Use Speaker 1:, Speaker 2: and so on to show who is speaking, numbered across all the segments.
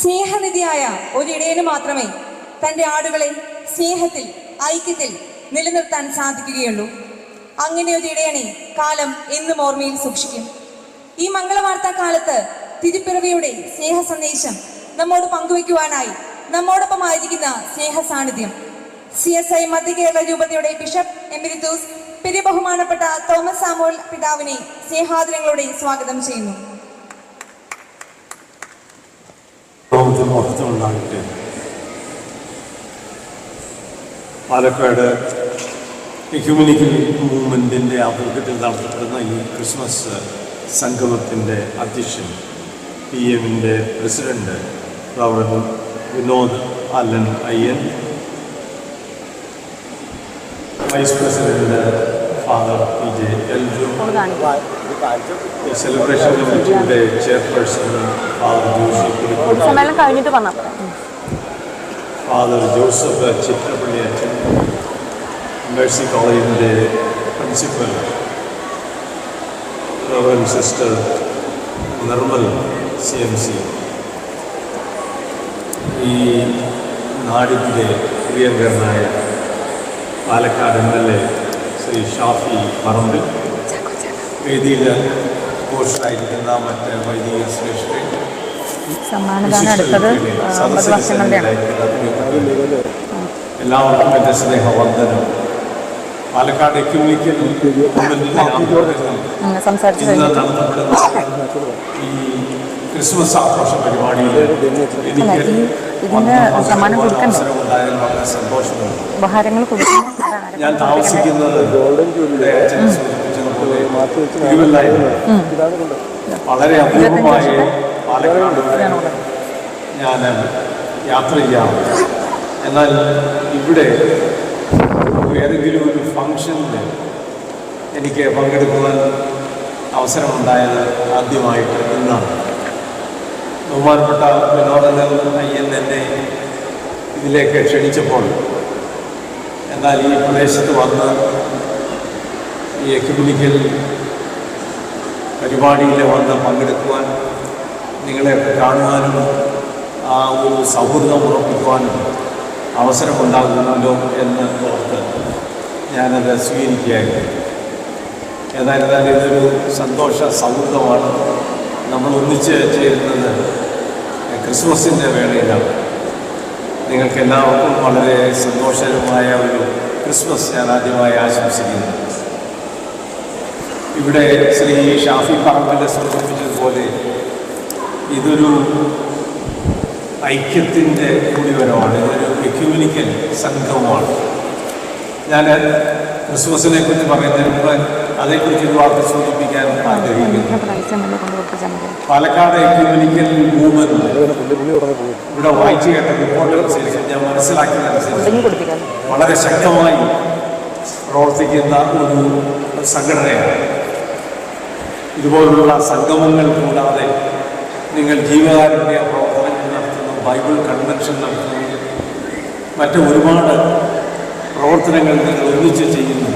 Speaker 1: സ്നേഹനിധിയായ ഒരിടയന് മാത്രമേ തന്റെ ആടുകളെ സ്നേഹത്തിൽ ഐക്യത്തിൽ നിലനിർത്താൻ സാധിക്കുകയുള്ളൂ. അങ്ങനെ ഒരു ഇടയനെ കാലം എന്നും ഓർമ്മയിൽ സൂക്ഷിക്കും. ഈ മംഗളവാർത്താ കാലത്ത് തിരുപ്പിറവിയുടെ സ്നേഹ സന്ദേശം നമ്മോട് പങ്കുവയ്ക്കുവാനായി നമ്മോടൊപ്പമായിരിക്കുന്ന സ്നേഹ സാന്നിധ്യം സി എസ് ഐ മധ്യ കേരള രൂപതയുടെ ബിഷപ്പ് എമിരിത്തൂസ് പെരിയ ബഹുമാനപ്പെട്ട തോമസ് സാമുവൽ പിതാവിനെ സ്നേഹാദരങ്ങളോടെ സ്വാഗതം ചെയ്യുന്നു.
Speaker 2: ഉണ്ടാകട്ടെ പാലക്കാട് എക്യൂമിനിക്കൽ മൂവ്മെന്റിന്റെ ആഭിമുഖ്യത്തിൽ നടത്തപ്പെടുന്ന ഈ ക്രിസ്മസ് സംഗമത്തിന്റെ അധ്യക്ഷൻ പി എമ്മിന്റെ president reverend Vinod Allen Ayyan vice president father P J Elju. Celebration കമ്മിറ്റിയുടെ ചെയർപേഴ്സൺ ഫാദർ ജോഷി പുലിക്കോട്
Speaker 3: സമ്മേളനം കഴിഞ്ഞിട്ട് വന്നാൽ
Speaker 2: ഫാദർ ജോസഫ് ചിത്രപ്പള്ളി അച്ഛൻ മേഴ്സി കോളേജിന്റെ principal reverend sister Nirmal C M C ഈ നാടിന്റെ പ്രിയങ്കരനായ Palakkad M L A Shri Shafi Parambil വേദിയിൽ പോസ്റ്റായിരിക്കുന്ന മറ്റ് വൈദിക ശ്രേഷ്ഠ
Speaker 3: സമ്മാനദാനം അടുത്തത് ആ, അമ്പത് വർഷങ്ങളുടെയാണ്
Speaker 2: എല്ലാവർക്കും എന്റെ സ്നേഹവന്ദനം. പാലക്കാട് എക്യൂണിക്കൽ ഈ ക്രിസ്മസ് ആഘോഷ പരിപാടിയിൽ എനിക്ക്
Speaker 3: ഇതിന് സമ്മാനം കൊടുക്കണ്ടേ?
Speaker 2: സന്തോഷമുണ്ട്.
Speaker 3: ഉപഹാരങ്ങൾ കൊടുക്കുന്നു
Speaker 2: ഞാൻ? താമസിക്കുന്നത് വളരെ അപൂർവമായി പാലക്കാട് ഞാൻ യാത്ര ചെയ്യാം. എന്നാൽ ഇവിടെ ഏതെങ്കിലും ഒരു ഫംഗ്ഷനിൽ എനിക്ക് പങ്കെടുക്കുവാൻ അവസരമുണ്ടായത് ആദ്യമായിട്ട് ഇന്നാണ്. ബഹുമാനപ്പെട്ട വിനോദനൽ അയ്യൻ എന്നെ ഇതിലേക്ക് ക്ഷണിച്ചപ്പോൾ എന്നാൽ ഈ പ്രദേശത്ത് വന്ന് ഈ എക്യുമിനിക്കൽ പരിപാടിയിൽ വന്ന് പങ്കെടുക്കുവാൻ നിങ്ങളെയൊക്കെ കാണുവാനും ആ ഒരു സൗഹൃദം ഉറപ്പിക്കുവാനും അവസരമുണ്ടാകുമല്ലോ എന്ന് ഓർത്ത് ഞാനത് സ്വീകരിക്കുകയായിരുന്നു. ഏതായിരുന്നാലും ഇതൊരു സന്തോഷ സൗഹൃദമാണ്. നമ്മൾ ഒന്നിച്ച് ചേരുന്നത് ക്രിസ്മസിന്റെ വേളയിലാണ്. നിങ്ങൾക്ക് എല്ലാവർക്കും വളരെ സന്തോഷകരമായ ഒരു ക്രിസ്മസ് ഞാൻ ആദ്യമായി ആശംസിക്കുന്നു. ഇവിടെ ശ്രീ ഷാഫി പറമ്പിലെ സൂചിപ്പിച്ചതുപോലെ ഇതൊരു ഐക്യത്തിന്റെ കൂടിവരമാണ് ഇതൊരു എക്യൂമിനിക്കൽ സംഘവുമാണ്. ഞാൻ ക്രിസ്മസിനെ കുറിച്ച് പറയുന്നതിന് മുമ്പ് അതേക്കുറിച്ച് ഒരു വാർത്ത സൂചിപ്പിക്കാൻ ആഗ്രഹിക്കുന്നു. പാലക്കാട് എക്യൂമിനിക്കൽ മൂവ്മെന്റ് ഇവിടെ വായിച്ചു കേട്ട റിപ്പോർട്ടുകൾക്കനുസരിച്ച് ഞാൻ മനസ്സിലാക്കിയതനുസരിച്ച് വളരെ ശക്തമായി പ്രവർത്തിക്കുന്ന ഒരു സംഘടനയാണ്. ഇതുപോലുള്ള സംഗമങ്ങൾ കൂടാതെ നിങ്ങൾ ജീവകാരുണ്യ പ്രവർത്തനങ്ങൾ നടത്തുന്നു ബൈബിൾ കൺവെൻഷൻ നടത്തുന്നു മറ്റ് ഒരുപാട് പ്രവർത്തനങ്ങൾ നിങ്ങൾ ഒരുമിച്ച് ചെയ്യുന്നു.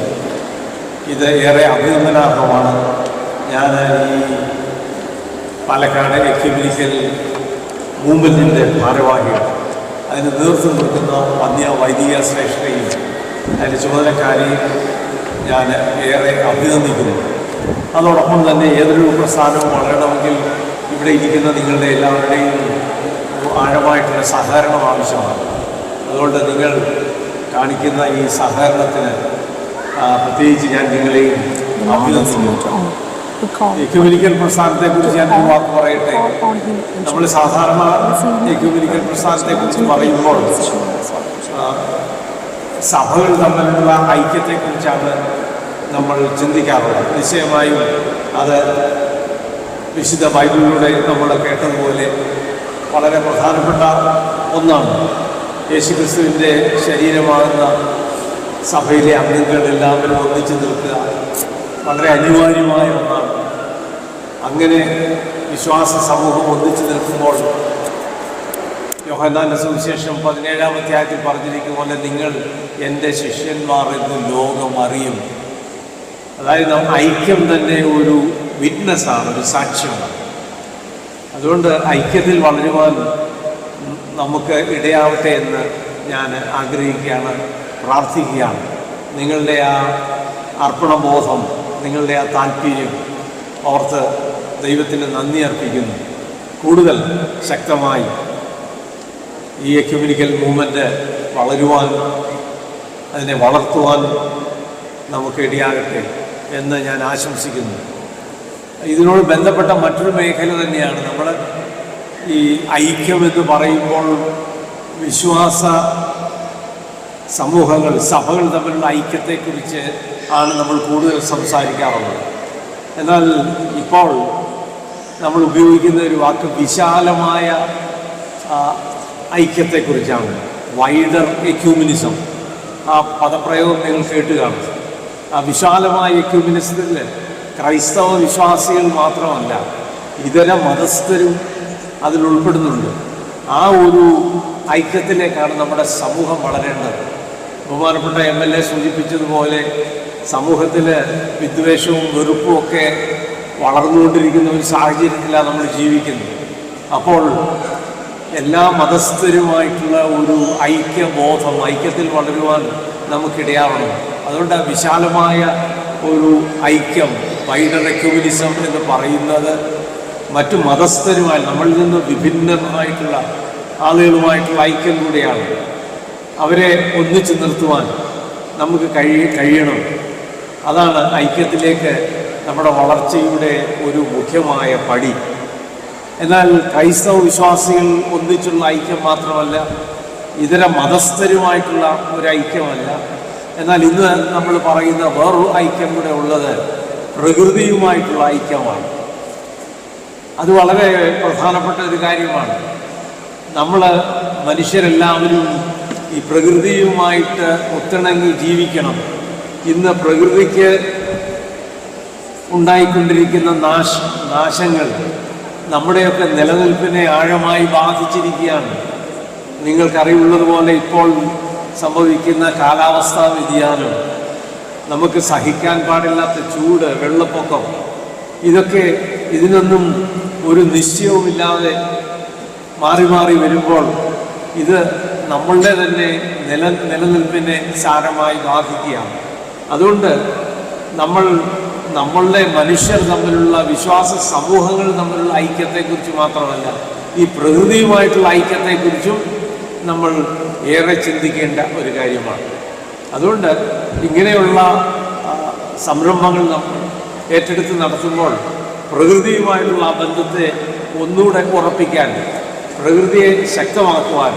Speaker 2: ഇത് ഏറെ അഭിനന്ദനാർഹമാണ്. ഞാൻ ഈ പാലക്കാട് എക്യുബിലിക്കൽ മൂവ്മെന്റിന്റെ ഭാരവാഹികൾ അതിന് നേതൃത്വം കൊടുക്കുന്ന വന്യ വൈദിക ശ്രേഷ്ഠയും അതിന്റെ ചുമതലക്കാരെയും ഞാൻ ഏറെ അഭിനന്ദിക്കുന്നു. അതോടൊപ്പം തന്നെ ഏതൊരു പ്രസ്ഥാനവും വളരണമെങ്കിൽ ഇവിടെ ഇരിക്കുന്ന നിങ്ങളുടെ എല്ലാവരുടെയും ആഴമായിട്ടുള്ള സഹകരണം ആവശ്യമാണ്. അതുകൊണ്ട് നിങ്ങൾ കാണിക്കുന്ന ഈ സഹകരണത്തിന് പ്രത്യേകിച്ച് ഞാൻ നിങ്ങളെയും അഭിനന്ദിക്കുന്നു. എക്യുമെനിക്കൽ പ്രസ്ഥാനത്തെക്കുറിച്ച് ഞാൻ ഒരു വാക്ക് പറയട്ടെ? നമ്മൾ സാധാരണ എക്യുമെനിക്കൽ പ്രസ്ഥാനത്തെക്കുറിച്ച് പറയുമ്പോൾ ആ, സഭകൾ തമ്മിലുള്ള ഐക്യത്തെക്കുറിച്ചാണ് നമ്മൾ ചിന്തിക്കാറുള്ളത് നിശ്ചയമായും അത് വിശുദ്ധ ബൈബിളിലൂടെ നമ്മൾ കേട്ടതുപോലെ വളരെ പ്രധാനപ്പെട്ട ഒന്നാണ്. യേശുക്രിസ്തുവിന്റെ ശരീരമാകുന്ന സഭയിലെ അംഗങ്ങളെല്ലാവരും ഒന്നിച്ചു നിൽക്കുക വളരെ അനിവാര്യമായ ഒന്നാണ്. അങ്ങനെ വിശ്വാസ സമൂഹം ഒന്നിച്ചു നിൽക്കുമ്പോൾ യോഹന്നാന്റെ സുവിശേഷം പതിനേഴാം അധ്യായത്തിൽ പറഞ്ഞിരിക്കുന്ന പോലെ നിങ്ങൾ എന്റെ ശിഷ്യന്മാർ എന്ന് ലോകം അറിയും അതായത് ഐക്യം തന്നെ ഒരു വിറ്റ്നസ്സാണ് ഒരു സാക്ഷ്യമാണ്. അതുകൊണ്ട് ഐക്യത്തിൽ വളരുവാൻ നമുക്ക് ഇടയാവട്ടെ എന്ന് ഞാൻ ആഗ്രഹിക്കുകയാണ് പ്രാർത്ഥിക്കുകയാണ്. നിങ്ങളുടെ ആ അർപ്പണബോധം നിങ്ങളുടെ ആ താല്പര്യം ഓർത്ത് ദൈവത്തിന് നന്ദി അർപ്പിക്കുന്നു. കൂടുതൽ ശക്തമായി ഈ എക്യൂമിനിക്കൽ മൂവ്മെന്റ് വളരുവാൻ അതിനെ വളർത്തുവാൻ നമുക്ക് ഇടയാകട്ടെ. എന്ന് ഞാൻ ആശംസിക്കുന്നു. ഇതിനോട് ബന്ധപ്പെട്ട മറ്റൊരു മേഖല തന്നെയാണ് നമ്മൾ ഈ ഐക്യം എന്ന് പറയുമ്പോൾ വിശ്വാസ സമൂഹങ്ങൾ സഭകൾ തമ്മിലുള്ള ഐക്യത്തെക്കുറിച്ച് ആണ് നമ്മൾ കൂടുതൽ സംസാരിക്കാറുള്ളത്. എന്നാൽ ഇപ്പോൾ നമ്മൾ ഉപയോഗിക്കുന്ന ഒരു വാക്ക് വിശാലമായ ഐക്യത്തെക്കുറിച്ചാണ്. വൈഡർ എക്യൂമിനിസം ആ പദപ്രയോഗം നിങ്ങൾ കേട്ട് വിശാലമായ എക്യൂമിനിസത്തിൽ ക്രൈസ്തവ വിശ്വാസികൾ മാത്രമല്ല ഇതര മതസ്ഥരും അതിൽ ഉൾപ്പെടുന്നുണ്ട്. ആ ഒരു ഐക്യത്തിലേക്കാണ് നമ്മുടെ സമൂഹം വളരേണ്ടത്. ബഹുമാനപ്പെട്ട എം എൽ എ സൂചിപ്പിച്ചതുപോലെ സമൂഹത്തിൽ വിദ്വേഷവും വെറുപ്പും ഒക്കെ വളർന്നുകൊണ്ടിരിക്കുന്ന ഒരു സാഹചര്യത്തിലാണ് നമ്മൾ ജീവിക്കുന്നത്. അപ്പോൾ എല്ലാ മതസ്ഥരുമായിട്ടുള്ള ഒരു ഐക്യബോധം ഐക്യത്തിൽ വളരുവാൻ നമുക്കിടയാവണം. അതുകൊണ്ട് വിശാലമായ ഒരു ഐക്യം വൈഡർ എക്യൂമിനിസം എന്ന് പറയുന്നത് മറ്റു മതസ്ഥരുമായി നമ്മളിൽ നിന്ന് വിഭിന്നമായിട്ടുള്ള ആളുകളുമായിട്ടുള്ള ഐക്യം കൂടിയാണ്. അവരെ ഒന്നിച്ചു നിർത്തുവാൻ നമുക്ക് കഴിയ കഴിയണം. അതാണ് ഐക്യത്തിലേക്ക് നമ്മുടെ വളർച്ചയുടെ ഒരു മുഖ്യമായ പടി. എന്നാൽ ക്രൈസ്തവ വിശ്വാസികൾ ഒന്നിച്ചുള്ള ഐക്യം മാത്രമല്ല ഇതര മതസ്ഥരുമായിട്ടുള്ള ഒരു ഐക്യമല്ല എന്നാൽ ഇന്ന് നമ്മൾ പറയുന്ന വേറൊരു ഐക്യം കൂടെ ഉള്ളത് പ്രകൃതിയുമായിട്ടുള്ള ഐക്യമാണ് അത് വളരെ പ്രധാനപ്പെട്ട ഒരു കാര്യമാണ്. നമ്മൾ മനുഷ്യരെല്ലാവരും ഈ പ്രകൃതിയുമായിട്ട് ഒത്തിണങ്ങി ജീവിക്കണം. ഇന്ന് പ്രകൃതിക്ക് ഉണ്ടായിക്കൊണ്ടിരിക്കുന്ന നാശ നാശങ്ങൾ നമ്മുടെയൊക്കെ നിലനിൽപ്പിനെ ആഴമായി ബാധിച്ചിരിക്കുകയാണ്. നിങ്ങൾക്കറിവുള്ളതുപോലെ ഇപ്പോൾ സംഭവിക്കുന്ന കാലാവസ്ഥാ വ്യതിയാനം. നമുക്ക് സഹിക്കാൻ പാടില്ലാത്ത ചൂട് വെള്ളപ്പൊക്കം. ഇതൊക്കെ ഇതിനൊന്നും ഒരു നിശ്ചയവുമില്ലാതെ മാറി മാറി വരുമ്പോൾ ഇത് നമ്മളുടെ തന്നെ നില നിലനിൽപ്പിനെ സാരമായി ബാധിക്കുകയാണ്. അതുകൊണ്ട് നമ്മൾ നമ്മളുടെ മനുഷ്യർ തമ്മിലുള്ള വിശ്വാസ സമൂഹങ്ങൾ തമ്മിലുള്ള ഐക്യത്തെക്കുറിച്ച് മാത്രമല്ല ഈ പ്രകൃതിയുമായിട്ടുള്ള ഐക്യത്തെക്കുറിച്ചും നമ്മൾ ഏറെ ചിന്തിക്കേണ്ട ഒരു കാര്യമാണ്. അതുകൊണ്ട് ഇങ്ങനെയുള്ള സംരംഭങ്ങൾ നമ്മൾ ഏറ്റെടുത്ത് നടത്തുമ്പോൾ പ്രകൃതിയുമായിട്ടുള്ള ആ ബന്ധത്തെ ഒന്നുകൂടെ ഉറപ്പിക്കാൻ പ്രകൃതിയെ ശക്തമാക്കുവാൻ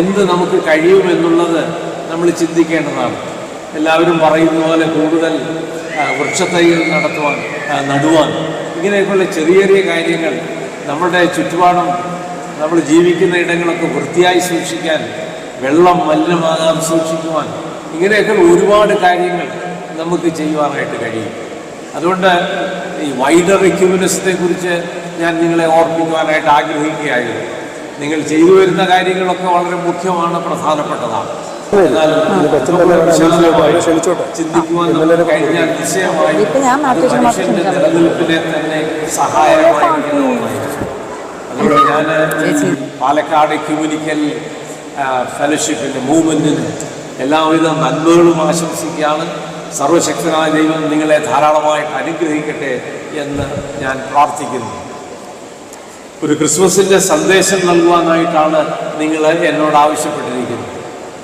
Speaker 2: എന്ത് നമുക്ക് കഴിയുമെന്നുള്ളത് നമ്മൾ ചിന്തിക്കേണ്ടതാണ്. എല്ലാവരും പറയുന്ന പോലെ കൂടുതൽ വൃക്ഷത്തൈകൾ നടത്തുവാൻ നടുവാൻ ഇങ്ങനെയൊക്കെയുള്ള ചെറിയ ചെറിയ കാര്യങ്ങൾ നമ്മുടെ ചുറ്റുപാടും നമ്മൾ ജീവിക്കുന്ന ഇടങ്ങളൊക്കെ വൃത്തിയായി സൂക്ഷിക്കാൻ വെള്ളം മലിനമാകാതെ സൂക്ഷിക്കുവാൻ ഇങ്ങനെയൊക്കെ ഒരുപാട് കാര്യങ്ങൾ നമുക്ക് ചെയ്യുവാനായിട്ട് കഴിയും. അതുകൊണ്ട് ഈ വൈഡർ കുറിച്ച് ഞാൻ നിങ്ങളെ ഓർപ്പിക്കുവാനായിട്ട് ആഗ്രഹിക്കുകയായിരുന്നു. നിങ്ങൾ ചെയ്തു വരുന്ന കാര്യങ്ങളൊക്കെ വളരെ മുഖ്യമാണ് പ്രധാനപ്പെട്ടതാണ്. നിലനിൽപ്പിനെ തന്നെ സഹായമായി അതുകൊണ്ട് ഞാൻ പാലക്കാട് ക്യൂമിനിക്കൽ ഫെലോഷിപ്പിന്റെ മൂവ്മെന്റിന് എല്ലാവിധ നന്മകളും ആശംസിക്കുകയാണ്. സർവശക്തനായ ദൈവം നിങ്ങളെ ധാരാളമായിട്ട് അനുഗ്രഹിക്കട്ടെ എന്ന് ഞാൻ പ്രാർത്ഥിക്കുന്നു. ഒരു ക്രിസ്മസിന്റെ സന്ദേശം നൽകുവാനായിട്ടാണ് നിങ്ങൾ എന്നോട് ആവശ്യപ്പെട്ടിരിക്കുന്നത്.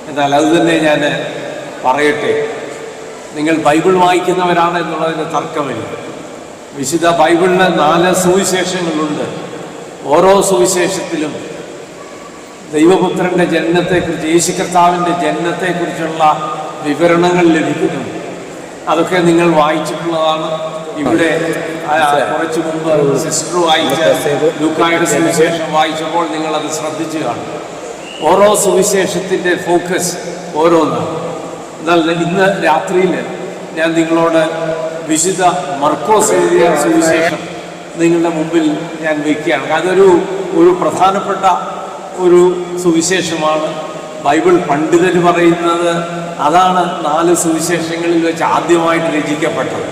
Speaker 2: എന്നാൽ അത് തന്നെ ഞാൻ പറയട്ടെ. നിങ്ങൾ ബൈബിൾ വായിക്കുന്നവരാണ് എന്നുള്ളതിന് തർക്കമില്ല. വിശുദ്ധ ബൈബിളിന് നാല് സുവിശേഷങ്ങളുണ്ട്. ഓരോ സുവിശേഷത്തിലും ദൈവപുത്രന്റെ ജനനത്തെക്കുറിച്ച് യേശു കർത്താവിന്റെ ജനനത്തെക്കുറിച്ചുള്ള വിവരണങ്ങൾ ലഭിക്കുന്നു. അതൊക്കെ നിങ്ങൾ വായിച്ചിട്ടുള്ളതാണ്. ഇവിടെ കുറച്ചു മുമ്പ് സിസ്റ്റർ വായിച്ച ലൂക്കായുടെ സുവിശേഷം വായിച്ചപ്പോൾ നിങ്ങൾ അത് ശ്രദ്ധിച്ചു കാണും ഓരോ സുവിശേഷത്തിന്റെ ഫോക്കസ് ഓരോന്നാണ്. എന്നാൽ ഇന്ന് രാത്രിയിൽ ഞാൻ നിങ്ങളോട് വിശുദ്ധ മർക്കോസ് എഴുതിയ സുവിശേഷം നിങ്ങളുടെ മുമ്പിൽ ഞാൻ വയ്ക്കുകയാണ് അതൊരു ഒരു പ്രധാനപ്പെട്ട ഒരു സുവിശേഷമാണ്. ബൈബിൾ പണ്ഡിതർ പറയുന്നത് അതാണ് നാല് സുവിശേഷങ്ങളിൽ വെച്ച് ആദ്യമായിട്ട് രചിക്കപ്പെട്ടത്.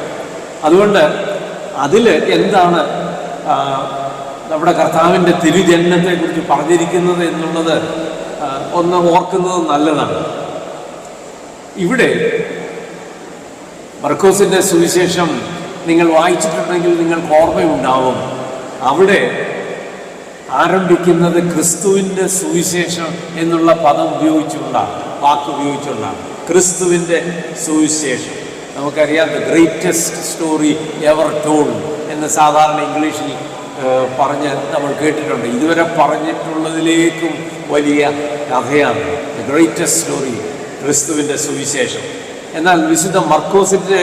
Speaker 2: അതുകൊണ്ട് അതിൽ എന്താണ് നമ്മുടെ കർത്താവിന്റെ തിരുജന്മത്തെക്കുറിച്ച് പറഞ്ഞിരിക്കുന്നത് എന്നുള്ളത് ഒന്ന് ഓർക്കുന്നത് നല്ലതാണ്. ഇവിടെ മർക്കോസിന്റെ സുവിശേഷം നിങ്ങൾ വായിച്ചിട്ടുണ്ടെങ്കിൽ നിങ്ങൾക്ക് ഓർമ്മയുണ്ടാവും. അവിടെ ആരംഭിക്കുന്നത് ക്രിസ്തുവിന്റെ സുവിശേഷം എന്നുള്ള പദം ഉപയോഗിച്ചുകൊണ്ടാണ് വാക്ക് ഉപയോഗിച്ചുകൊണ്ടാണ്. ക്രിസ്തുവിന്റെ സുവിശേഷം. നമുക്കറിയാം the greatest story ever told എന്ന് സാധാരണ ഇംഗ്ലീഷിൽ പറഞ്ഞ് നമ്മൾ കേട്ടിട്ടുണ്ട്. ഇതുവരെ പറഞ്ഞിട്ടുള്ളതിലേക്കും വലിയ കഥയാണ്. ദ ഗ്രേറ്റസ്റ്റ് സ്റ്റോറി ക്രിസ്തുവിന്റെ സുവിശേഷം. എന്നാൽ വിശുദ്ധ മർക്കോസിന്റെ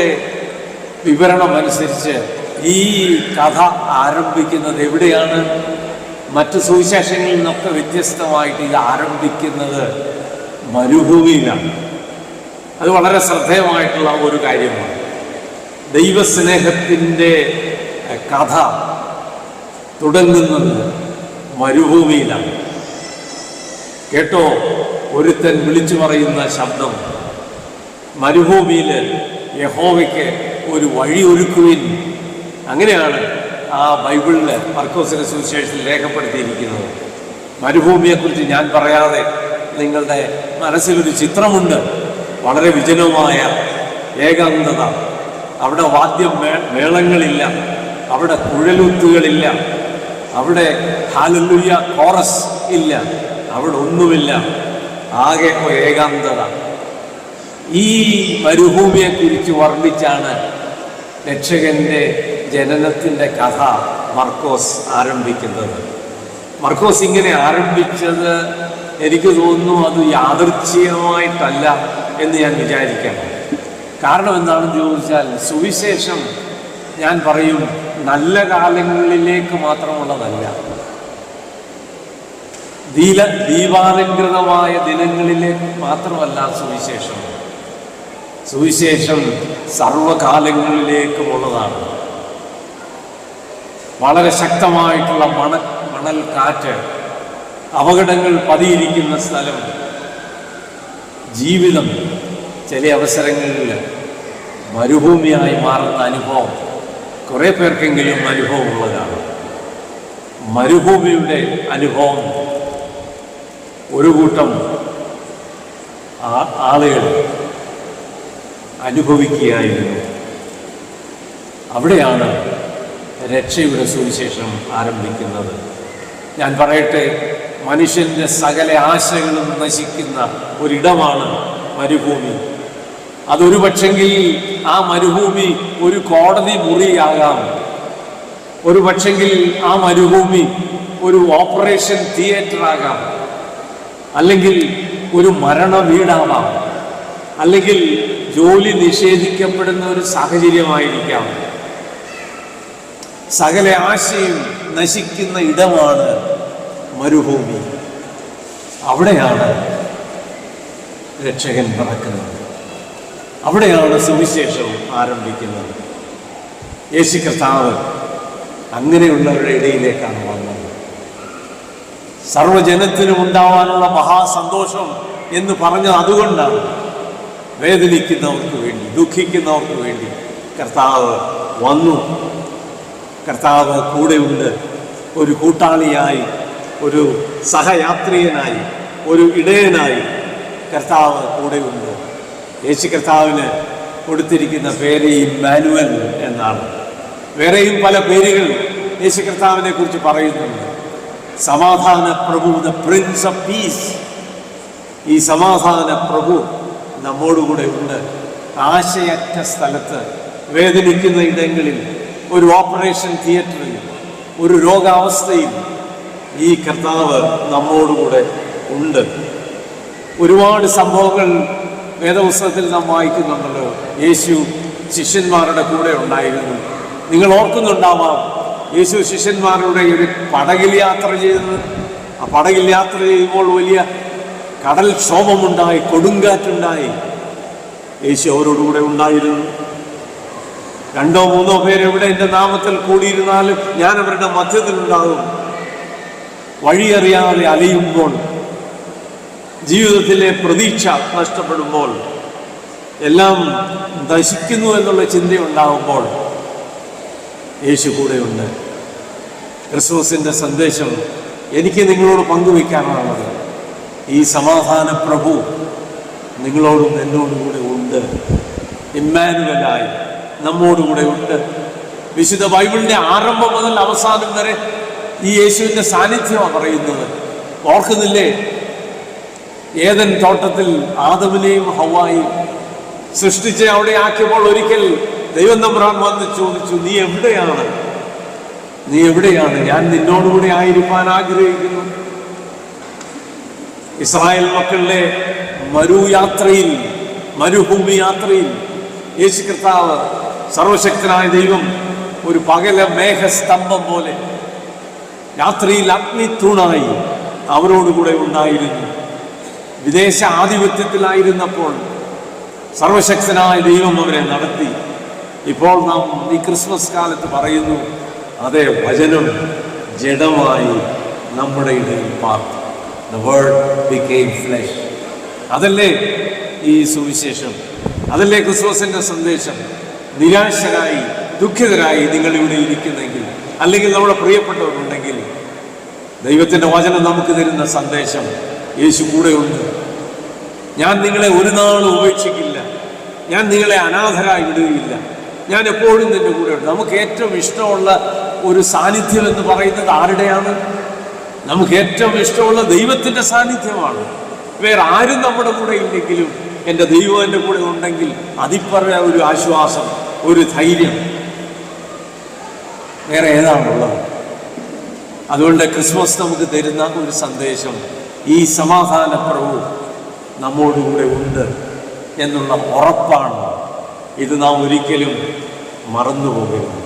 Speaker 2: വിവരണം അനുസരിച്ച് ഈ കഥ ആരംഭിക്കുന്നത് എവിടെയാണ്? മറ്റ് സുവിശേഷങ്ങളിൽ നിന്നൊക്കെ വ്യത്യസ്തമായിട്ട് ഇത് ആരംഭിക്കുന്നത് മരുഭൂമിയിലാണ്. അത് വളരെ ശ്രദ്ധേയമായിട്ടുള്ള ഒരു കാര്യമാണ്. ദൈവസ്നേഹത്തിന്റെ കഥ തുടങ്ങുന്നത് മരുഭൂമിയിലാണ്. കേട്ടോ? ഒരുത്തൻ വിളിച്ചു പറയുന്ന ശബ്ദം. മരുഭൂമിയിൽ യഹോവയ്ക്ക് ഒരു വഴി ഒരുക്കുവിൻ. അങ്ങനെയാണ് ആ ബൈബിളിൽ മർക്കോസിന് സുവിശേഷത്തിൽ രേഖപ്പെടുത്തിയിരിക്കുന്നത് മരുഭൂമിയെക്കുറിച്ച് ഞാൻ പറയാതെ നിങ്ങളുടെ മനസ്സിലൊരു ചിത്രമുണ്ട്. വളരെ വിജനമായ ഏകാന്തത. അവിടെ വാദ്യം മേളങ്ങളില്ല. അവിടെ കുഴലുത്തുകളില്ല. അവിടെ ഹാലലുയ്യ കോറസ് ഇല്ല. അവിടെ ഒന്നുമില്ല. ആകെ ഏകാന്തത. ഈ മരുഭൂമിയെക്കുറിച്ച് വർണിച്ചാണ് രക്ഷകന്റെ ജനനത്തിന്റെ കഥ മർക്കോസ് ആരംഭിക്കുന്നത്. മർക്കോസ് ഇങ്ങനെ ആരംഭിച്ചത് എനിക്ക് തോന്നുന്നു അത് യാദൃച്ഛികമായിട്ടല്ല എന്ന് ഞാൻ വിചാരിക്കണം. കാരണം എന്താണെന്ന് ചോദിച്ചാൽ സുവിശേഷം ഞാൻ പറയും നല്ല കാലങ്ങളിലേക്ക് മാത്രമുള്ളതല്ല. ദീല ദീപാലങ്കൃതമായ ദിനങ്ങളിലേക്ക് മാത്രമല്ല സുവിശേഷം. സുവിശേഷം സർവകാലങ്ങളിലേക്കുമുള്ളതാണ്. വളരെ ശക്തമായിട്ടുള്ള മണ മണൽ കാറ്റ് അപകടങ്ങൾ പതിയിരിക്കുന്ന സ്ഥലം ജീവിതം ചില അവസരങ്ങളിൽ മരുഭൂമിയായി മാറുന്ന അനുഭവം കുറേ പേർക്കെങ്കിലും അനുഭവമുള്ളതാണ്. മരുഭൂമിയുടെ അനുഭവം ഒരു കൂട്ടം ആളുകൾ അനുഭവിക്കുകയായിരുന്നു. അവിടെയാണ് രക്ഷയുടെ സുവിശേഷം ആരംഭിക്കുന്നത്. ഞാൻ പറയട്ടെ മനുഷ്യന്റെ സകല ആശകളും നശിക്കുന്ന ഒരിടമാണ് മരുഭൂമി. അതൊരു പക്ഷെങ്കിൽ ആ മരുഭൂമി ഒരു കോടതി മുറിയാകാം. ഒരു പക്ഷെങ്കിൽ ആ മരുഭൂമി ഒരു ഓപ്പറേഷൻ തിയേറ്റർ ആകാം അല്ലെങ്കിൽ ഒരു മരണ വീടാവാം അല്ലെങ്കിൽ ജോലി നിഷേധിക്കപ്പെടുന്ന ഒരു സാഹചര്യമായിരിക്കാം. സകല ആശയും നശിക്കുന്ന ഇടമാണ് മരുഭൂമി. അവിടെയാണ് രക്ഷകൻ നടക്കുന്നത്. അവിടെയാണ് സുവിശേഷം ആരംഭിക്കുന്നത്. യേശു കർത്താവ് അങ്ങനെയുള്ളവരുടെ ഇടയിലേക്കാണ് വന്നത്. സർവജനത്തിനും ഉണ്ടാവാനുള്ള മഹാസന്തോഷം എന്ന് പറഞ്ഞത് അതുകൊണ്ടാണ്. വേദനിക്കുന്നവർക്ക് വേണ്ടി ദുഃഖിക്കുന്നവർക്ക് വേണ്ടി കർത്താവ് വന്നു. കർത്താവ് കൂടെയുണ്ട്. ഒരു കൂട്ടാളിയായി ഒരു സഹയാത്രികനായി ഒരു ഇടയനായി കർത്താവ് കൂടെയുണ്ട്. യേശു കർത്താവിന് കൊടുത്തിരിക്കുന്ന പേര് ഇമ്മാനുവൽ എന്നാണ്. വേറെയും പല പേരുകൾ യേശു കർത്താവിനെ കുറിച്ച് പറയുന്നുണ്ട്. സമാധാന പ്രഭു ദ പ്രിൻസ് ഓഫ് പീസ് ഈ സമാധാന പ്രഭു നമ്മോടുകൂടെ ഉണ്ട്. ആശയറ്റ സ്ഥലത്ത് വേദനിക്കുന്ന ഇടങ്ങളിൽ ഒരു ഓപ്പറേഷൻ തിയേറ്ററിൽ ഒരു രോഗാവസ്ഥയിൽ ഈ കർത്താവ് നമ്മോടുകൂടെ ഉണ്ട്. ഒരുപാട് സംഭവങ്ങൾ വേദപുസ്തകത്തിൽ നാം വായിക്കുന്നുണ്ടല്ലോ. യേശു ശിഷ്യന്മാരുടെ കൂടെ ഉണ്ടായിരുന്നു. നിങ്ങൾ ഓർക്കുന്നുണ്ടാവാം യേശു ശിഷ്യന്മാരുടെ ഒരു പടകിൽ യാത്ര ചെയ്തത്. ആ പടകിൽ യാത്ര ചെയ്യുമ്പോൾ വലിയ കടൽ ക്ഷോഭമുണ്ടായി കൊടുങ്കാറ്റുണ്ടായി. യേശു അവരോടുകൂടെ ഉണ്ടായിരുന്നു. രണ്ടോ മൂന്നോ പേര് എവിടെ? എന്റെ നാമത്തിൽ കൂടിയിരുന്നാലും ഞാൻ അവരുടെ മധ്യത്തിലുണ്ടാകും. വഴിയറിയാതെ അലയുമ്പോൾ ജീവിതത്തിലെ പ്രതീക്ഷ നഷ്ടപ്പെടുമ്പോൾ എല്ലാം നശിക്കുന്നു എന്നുള്ള ചിന്തയുണ്ടാകുമ്പോൾ യേശു കൂടെയുണ്ട്. ക്രിസ്മസിന്റെ സന്ദേശം എനിക്ക് നിങ്ങളോട് പങ്കുവയ്ക്കാനുള്ളത് ഈ സമാധാന പ്രഭു നിങ്ങളോടും എന്നോടും കൂടെ ഉണ്ട്. ഇമ്മാനുവലായി നമ്മോടുകൂടെ ഉണ്ട്. വിശുദ്ധ ബൈബിളിന്റെ ആരംഭം മുതൽ അവസാനം വരെ ഈ യേശുവിന്റെ സാന്നിധ്യമാണ് പറയുന്നത്. ഓർക്കുന്നില്ലേ? ഏതൻ തോട്ടത്തിൽ ആദവിനെയും ഹവായും സൃഷ്ടിച്ച് അവിടെ ആക്കിയപ്പോൾ ഒരിക്കൽ ദൈവം നമ്പ്രാൻ വന്ന് ചോദിച്ചു നീ എവിടെയാണ്? നീ എവിടെയാണ്? ഞാൻ നിന്നോടുകൂടി ആയിരിക്കാൻ ആഗ്രഹിക്കുന്നു. ഇസ്രായേൽ മക്കളുടെ മരുയാത്രയിൽ മരുഭൂമി യാത്രയിൽ യേശു കർത്താവ് സർവശക്തനായ ദൈവം ഒരു പകല മേഘസ്തംഭം പോലെ രാത്രിയിൽ അഗ്നിത്തൂണായി അവരോടുകൂടെ ഉണ്ടായിരുന്നു. വിദേശ ആധിപത്യത്തിലായിരുന്നപ്പോൾ സർവശക്തനായ ദൈവം അവരെ നടത്തി. ഇപ്പോൾ നാം ഈ ക്രിസ്മസ് കാലത്ത് പറയുന്നു അതേ വചനം ജഡമായി നമ്മുടെ ഇടയിൽ പാർത്തു. ദ വേർഡ് ബിക്കെയിം ഫ്ലഷ് അതല്ലേ ഈ സുവിശേഷം? അതല്ലേ ക്രിസ്മസിന്റെ സന്ദേശം? നിരാശരായി ദുഃഖിതരായി നിങ്ങൾ ഇവിടെ ഇരിക്കുന്നെങ്കിൽ അല്ലെങ്കിൽ നമ്മുടെ പ്രിയപ്പെട്ടവരുണ്ടെങ്കിൽ ദൈവത്തിന്റെ വചനം നമുക്ക് തരുന്ന സന്ദേശം യേശു കൂടെയുണ്ട് ഞാൻ നിങ്ങളെ ഒരു നാളും ഉപേക്ഷിക്കില്ല. ഞാൻ നിങ്ങളെ അനാഥരായി വിടുകയില്ല. ഞാൻ എപ്പോഴും നിന്റെ കൂടെയുണ്ട് നമുക്ക് ഏറ്റവും ഇഷ്ടമുള്ള ഒരു സാന്നിധ്യം എന്ന് പറയുന്നത് ആരുടെയാണ്? നമുക്ക് ഏറ്റവും ഇഷ്ടമുള്ള ദൈവത്തിന്റെ സാന്നിധ്യമാണ്. വേറെ ആരും നമ്മുടെ കൂടെ ഇല്ലെങ്കിലും എന്റെ ദൈവം എന്റെ കൂടെ ഉണ്ടെങ്കിൽ അതിപ്പറയ ഒരു ആശ്വാസം ഒരു ധൈര്യം വേറെ ഏതാണുള്ളത്? അതുകൊണ്ട് ക്രിസ്മസ് നമുക്ക് തരുന്ന ഒരു സന്ദേശം ഈ സമാധാന പ്രഭു നമ്മോടുകൂടെ ഉണ്ട് എന്നുള്ള ഉറപ്പാണ്. ഇത് നാം ഒരിക്കലും മറന്നുപോകരുത്.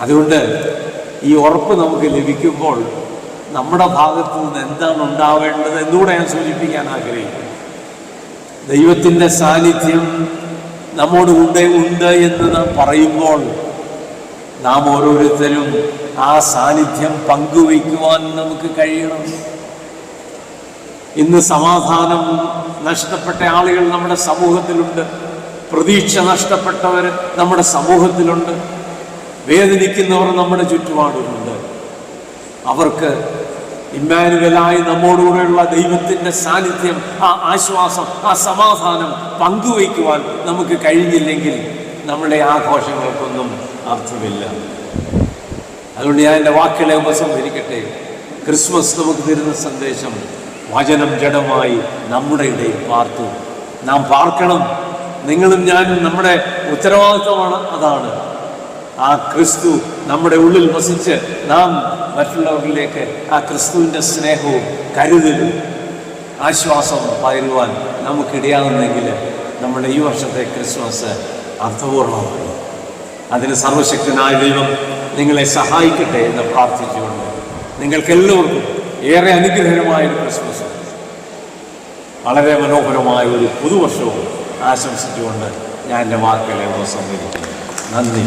Speaker 2: അതുകൊണ്ട് ഈ ഉറപ്പ് നമുക്ക് ലഭിക്കുമ്പോൾ നമ്മുടെ ഭാഗത്ത് നിന്ന് എന്താണ് ഉണ്ടാവേണ്ടത് എന്നുകൂടെ ഞാൻ സൂചിപ്പിക്കാൻ ആഗ്രഹിക്കുന്നു. ദൈവത്തിന്റെ സാന്നിധ്യം നമ്മോട് ഉണ്ട് ഉണ്ട് എന്ന് നാം പറയുമ്പോൾ നാം ഓരോരുത്തരും ആ സാന്നിധ്യം പങ്കുവയ്ക്കുവാൻ നമുക്ക് കഴിയണം. ഇന്ന് സമാധാനം നഷ്ടപ്പെട്ട ആളുകൾ നമ്മുടെ സമൂഹത്തിലുണ്ട്. പ്രതീക്ഷ നഷ്ടപ്പെട്ടവർ നമ്മുടെ സമൂഹത്തിലുണ്ട്. വേദനിക്കുന്നവർ നമ്മുടെ ചുറ്റുപാടുമുണ്ട്. അവർക്ക് ഇമ്മാനുവലായി നമ്മോടുകൂടെയുള്ള ദൈവത്തിന്റെ സാന്നിധ്യം ആ ആശ്വാസം ആ സമാധാനം പങ്കുവയ്ക്കുവാൻ നമുക്ക് കഴിഞ്ഞില്ലെങ്കിൽ നമ്മുടെ ആഘോഷങ്ങൾക്കൊന്നും അർത്ഥമില്ല. അതുകൊണ്ട് ഞാൻ എന്റെ വാക്കുകളെ ഉപസംഹരിക്കട്ടെ. ക്രിസ്മസ് നമുക്ക് തരുന്ന സന്ദേശം വചനം ജഡമായി നമ്മുടെ ഇടയിൽ പാർത്തു. നാം പാർക്കണം. നിങ്ങളും ഞാനും നമ്മുടെ ഉത്തരവാദിത്വമാണ് അതാണ്. ആ ക്രിസ്തു നമ്മുടെ ഉള്ളിൽ വസിച്ച് നാം മറ്റുള്ളവരിലേക്ക് ആ ക്രിസ്തുവിന്റെ സ്നേഹവും കരുതലും ആശ്വാസവും പകരുവാൻ നമുക്കിടയാകുന്നെങ്കിൽ നമ്മുടെ ഈ വർഷത്തെ ക്രിസ്മസ് അർത്ഥപൂർണമാണ് അതിന് സർവശക്തനായ ദൈവം നിങ്ങളെ സഹായിക്കട്ടെ എന്ന് പ്രാർത്ഥിച്ചുകൊണ്ട് നിങ്ങൾക്കെല്ലാവർക്കും ഏറെ അനുഗ്രഹമായ ഒരു ക്രിസ്മസ്. വളരെ മനോഹരമായ ഒരു പുതുവർഷവും ആശംസിച്ചുകൊണ്ട് ഞാൻ എന്റെ വാക്കുകളെ ഉപസംഹരിക്കുന്നു നന്ദി.